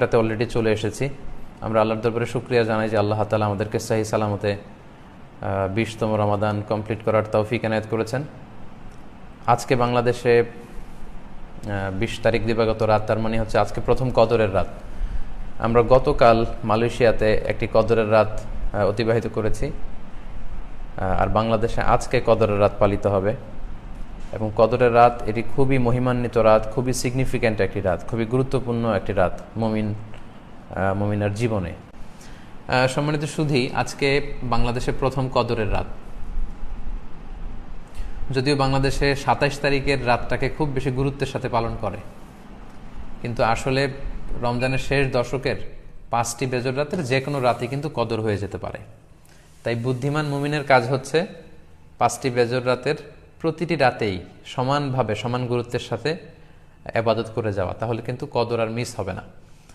তাতে অলরেডি চলে এসেছি। আমরা আল্লাহর দরবারে শুক্রিয়া জানাই যে আল্লাহ তালা আমাদেরকে সাহি সালামতে বিশতম রমাদান কমপ্লিট করার তৌফিক এনায়ত করেছেন। আজকে বাংলাদেশে বিশ তারিখ দিবাগত রাত, তার মানে হচ্ছে আজকে প্রথম কদরের রাত। আমরা গতকাল মালয়েশিয়াতে একটি কদরের রাত অতিবাহিত করেছি। আর বাংলাদেশে আজকে কদরের রাত পালিত হবে। এবং কদরের রাত, এটি খুবই মহিমান্বিত রাত, খুবই সিগনিফিক্যান্ট একটি রাত, খুবই গুরুত্বপূর্ণ একটি রাত মমিন মমিনার জীবনে। সম্মানিত সুধী, আজকে বাংলাদেশে প্রথম কদরের রাত। যদিও বাংলাদেশে সাতাইশ তারিখের রাতটাকে খুব বেশি গুরুত্বের সাথে পালন করে, কিন্তু আসলে রমজানের শেষ দশকের পাঁচটি বেজর রাতের যে কোনো রাতে কিন্তু কদর হয়ে যেতে পারে। তাই বুদ্ধিমান মুমিনের কাজ হচ্ছে পাঁচটি বেজর রাতের প্রতিটি রাতেই সমানভাবে, সমান গুরুত্বের সাথে আবাদত করে যাওয়া, তাহলে কিন্তু কদর আর মিস হবে না।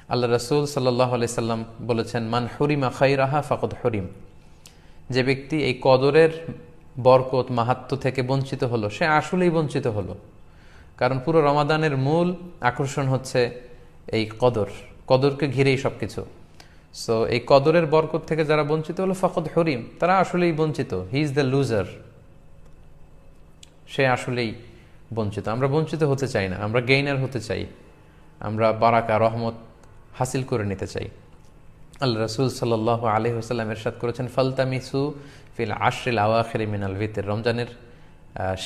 আল্লাহ রসুল সাল্লাহ সাল্লাম বলেছেন, মান হরিমা খাইরাহা ফাকদ হরিম। যে ব্যক্তি এই কদরের বরকত, মাহাত্ম থেকে বঞ্চিত হলো, সে আসলেই বঞ্চিত হলো। কারণ পুরো রমাদানের মূল আকর্ষণ হচ্ছে এই কদর, কদরকে ঘিরেই সব কিছু সো এই কদরের বরকত থেকে যারা বঞ্চিত হলো, ফকদ হরিম, তারা আসলেই বঞ্চিত। হি ইজ দ্য লুজার সে আসলেই বঞ্চিত। আমরা বঞ্চিত হতে চাই না, আমরা গেইনার হতে চাই, আমরা বারাকা, রহমত হাসিল করে নিতে চাই। আল্লাহ রসুল সাল আলহি হাসাল্লাম এরশাদ করেছেন, ফালতামিসু ফিল আশরিল আওয়াখেরি মিনাল ভিতের রমজানের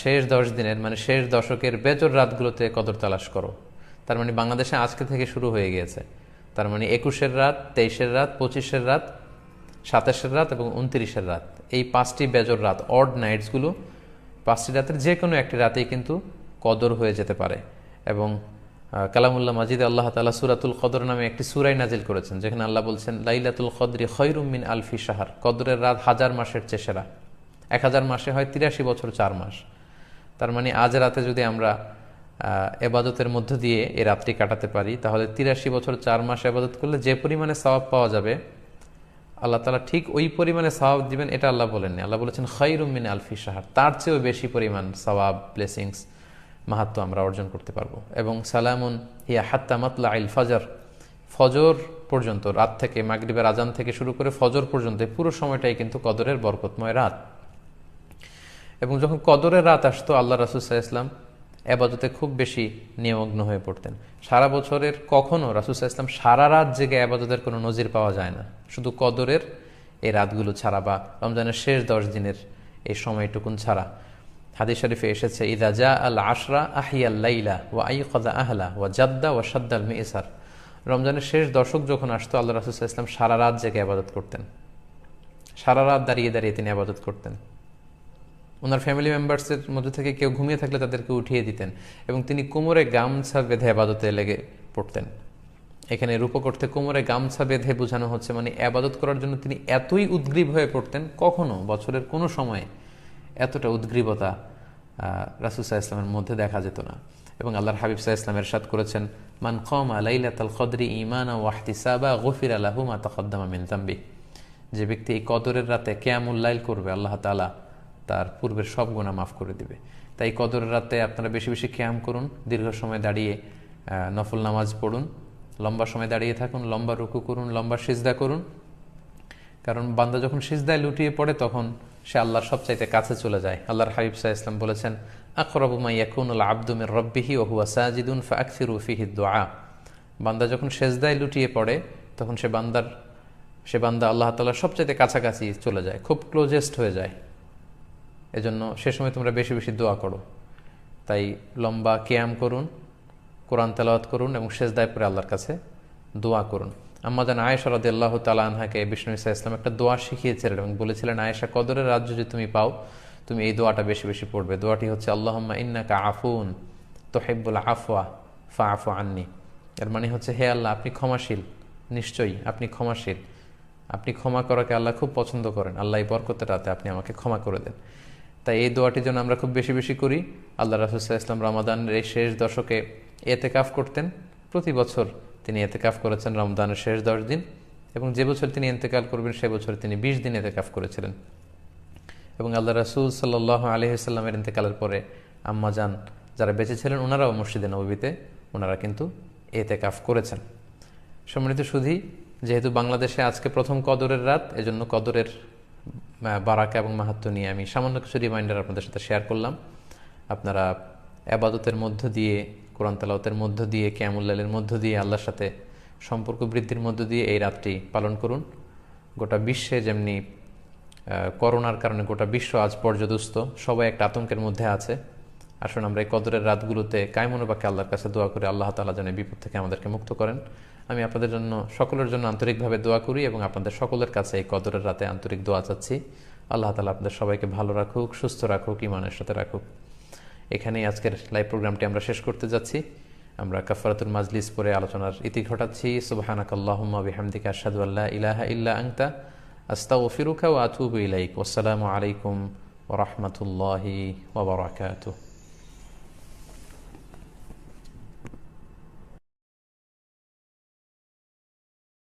শেষ দশ দিনের মানে শেষ দশকের বেজর রাতগুলোতে কদর তালাশ করো। তার মানে বাংলাদেশে আজকে থেকে শুরু হয়ে গিয়েছে। তার মানে একুশের রাত, তেইশের রাত, পঁচিশের রাত, সাতাশের রাত এবং উনত্রিশের রাত। এই পাঁচটি বেজর রাত অড নাইটসগুলো পাঁচটি রাতের যে কোনো একটি রাতেই কিন্তু কদর হয়ে যেতে পারে। এবং কালামুল্লাহ মাজিদ আল্লাহ তালা সুরাতুল কদর নামে একটি সুরাই নাজিল করেছেন, যেখানে আল্লাহ বলছেন, লাইলাতুল কদরি খৈরুমিন আলফি সাহার কদরের রাত হাজার মাসের চেষেরা এক হাজার মাসে হয় তিরাশি বছর চার মাস। তার মানে আজ রাতে যদি আমরা এবাদতের মধ্য দিয়ে এ রাত্রি কাটাতে পারি, তাহলে তিরাশি বছর চার মাস এবাদত করলে যে পরিমাণে সবাব পাওয়া যাবে আল্লাহ তালা ঠিক ওই পরিমাণে সবাব দিবেন, এটা আল্লাহ বলেননি। আল্লাহ বলেছেন খৈরুমিন আলফি সাহার তার চেয়েও বেশি পরিমাণ সবাব ব্লেসিংস মাহাত্ম আমরা অর্জন করতে পারব। এবং সালামুন ইয়া হাত্তা মাতলা আইল ফজর। ফজর পর্যন্ত, রাত থেকে মাগরিবের আজান থেকে শুরু করে ফজর পর্যন্ত পুরো সময়টাই কিন্তু কদরের বরকতময় রাত। এবং যখন কদরের রাত আসতো, আল্লাহ রাসুসাহ ইসলাম আবাদতে খুব বেশি নিমগ্ন হয়ে পড়তেন। সারা বছরের কখনও রাসুসাহ ইসলাম সারা রাত জেগে আবাদতের কোনো নজির পাওয়া যায় না। শুধু কদরের এই রাতগুলো ছাড়া বা রমজানের শেষ দশ দিনের এই সময়টুকুন ছাড়া। হাদিস শরীফে এসেছে, ইদা জা আল আশরা আহিয়াল্লাইলা ওয়া আই কদা আহলা ওয়া জাদ্দা ওয়া সাদ্দাল মিসার। রমজানের শেষ দশক যখন আসতো, আল্লাহ রাসুসাহ ইসলাম সারা রাত জেগে আবাদত করতেন। সারা রাত দাঁড়িয়ে দাঁড়িয়ে তিনি আবাদত করতেন। ওনার ফ্যামিলি মেম্বার্সের মধ্যে থেকে কেউ ঘুমিয়ে থাকলে তাদেরকে উঠিয়ে দিতেন এবং তিনি কোমরে গামছা বেঁধে আবাদতে লেগে পড়তেন। এখানে রূপকর্থে কোমরে গামছা বেঁধে বোঝানো হচ্ছে মানে আবাদত করার জন্য তিনি এতই উদ্গ্রীব হয়ে পড়তেন, কখনো বছরের কোনো সময়ে এতটা উদ্গ্রীবতা রাসুসাহ ইসলামের মধ্যে দেখা যেত না। এবং আল্লাহর হাবিব সাহা ইসলামের সাদ করেছেন, মান কম আলাইলাতাল কদরি ইমানা ওয়াহতিসাবা গফির আল্লাহু মা তকদ্দামা মিন তাম্বি যে ব্যক্তি এই কদরের রাতে কেয়ামুল্লাইল করবে, আল্লাহ তালা তার পূর্বের সব গুণা মাফ করে দিবে। তাই কদরের রাতে আপনারা বেশি বেশি ক্যাম করুন, দীর্ঘ সময় দাঁড়িয়ে নফল নামাজ পড়ুন, লম্বা সময় দাঁড়িয়ে থাকুন, লম্বা রুকু করুন, লম্বা সিজদা করুন। কারণ বান্দা যখন সিজদায় লুটিয়ে পড়ে, তখন সে আল্লাহর সবচাইতে কাছে চলে যায়। আল্লাহর হাবিব সাহা ইসলাম বলেছেন আকরবুমা আব্দুমের রব্বিহি ও হুয়া সাজিদুন ফাকসিরু ফিহি দোয়া। বান্দা যখন সেজদায় লুটিয়ে পড়ে, তখন সে বান্দার, সে বান্দা আল্লাহ তাল্লাহ সবচাইতে কাছাকাছি চলে যায়, খুব ক্লোজেস্ট হয়ে যায়। এজন্য সে সময় তোমরা বেশি বেশি দোয়া করো। তাই লম্বা কেয়াম করুন, কোরআন তেলাওয়াত করুন এবং শেষদায় পরে আল্লাহর কাছে দোয়া করুন। জান আয়েশা রদি আল্লাহ তালাহাকে বিষ্ণু ইসা ইসলাম একটা দোয়া শিখিয়েছিলেন এবং বলেছিলেন, আয়েশা, কদরের রাজ্য যদি তুমি পাও, তুমি এই দোয়াটা বেশি বেশি পড়বে। দোয়াটি হচ্ছে, আল্লাহম্মা ইন্নাকা আফুন তোহেব্বুল আফওয়া ফা আফু আননি। এর মানে হচ্ছে, হে আল্লাহ, আপনি ক্ষমাশীল, নিশ্চয়ই আপনি ক্ষমাশীল। আপনি ক্ষমা করাকে আল্লাহ খুব পছন্দ করেন। আল্লাহ বরকতের রাতে আপনি আমাকে ক্ষমা করে দেন। তাই এই দোয়াটি যেন আমরা খুব বেশি বেশি করি। আল্লাহ রাসুসাহ ইসলাম রমাদানের এই শেষ দশকে এতেকাফ করতেন। প্রতি বছর তিনি এতেকাফ করেছেন রমদানের শেষ দশ দিন এবং যে বছর তিনি এতেকাল করবেন, সে বছর তিনি বিশ দিন এতেকাফ করেছিলেন। এবং আল্লাহ রাসুল সাল্লাহ আলহিসাল্লামের ইন্তেকালের পরে আম্মা যান যারা বেঁচে ছিলেন, ওনারাও মসজিদে নবীতে ওনারা কিন্তু এতেকাফ করেছেন। সম্মানিত সুধী, যেহেতু বাংলাদেশে আজকে প্রথম কদরের রাত, এজন্য কদরের বারাকা এবং মাহাত্ম নিয়ে আমি সামান্য কিছু রিমাইন্ডার আপনাদের সাথে শেয়ার করলাম। আপনারা আবাদতের মধ্য দিয়ে, কোরআন তালাওতের মধ্য দিয়ে ক্যামুল্লালের মধ্য দিয়ে, আল্লাহর সাথে সম্পর্ক বৃদ্ধির মধ্য দিয়ে এই রাতটি পালন করুন। গোটা বিশ্বে যেমনি করোনার কারণে গোটা বিশ্ব আজ পর্যদস্ত, সবাই একটা আতঙ্কের মধ্যে আছে। আসুন আমরা এই কদরের রাতগুলোতে কায়মনোবাকে আল্লাহর কাছে দোয়া করে আল্লাহ তালা যেন বিপদ থেকে আমাদেরকে মুক্ত করেন। আমি আপনাদের জন্য, সকলের জন্য আন্তরিকভাবে দোয়া করি এবং আপনাদের সকলের কাছে এই কদরের রাতে আন্তরিক দোয়া চাচ্ছি। আল্লাহ তালা আপনাদের সবাইকে ভালো রাখুক, সুস্থ রাখুক ইমানের সাথে রাখুক। এখানেই আজকের লাইভ প্রোগ্রামটি আমরা শেষ করতে যাচ্ছি। আমরা কাফারাতুল মাজলিস পরে আলোচনার ইতি ঘটাচ্ছি। সুবাহানাক আল্লাহুম্মা বিহামদিকা আশহাদু আল্লা ইলাহা ইল্লা আনতা, আস্তাগফিরুকা ওয়া আতুবু ইলাইক। ওয়াসসালামু আলাইকুম ওয়া রাহমাতুল্লাহি ওয়া বারাকাতুহু।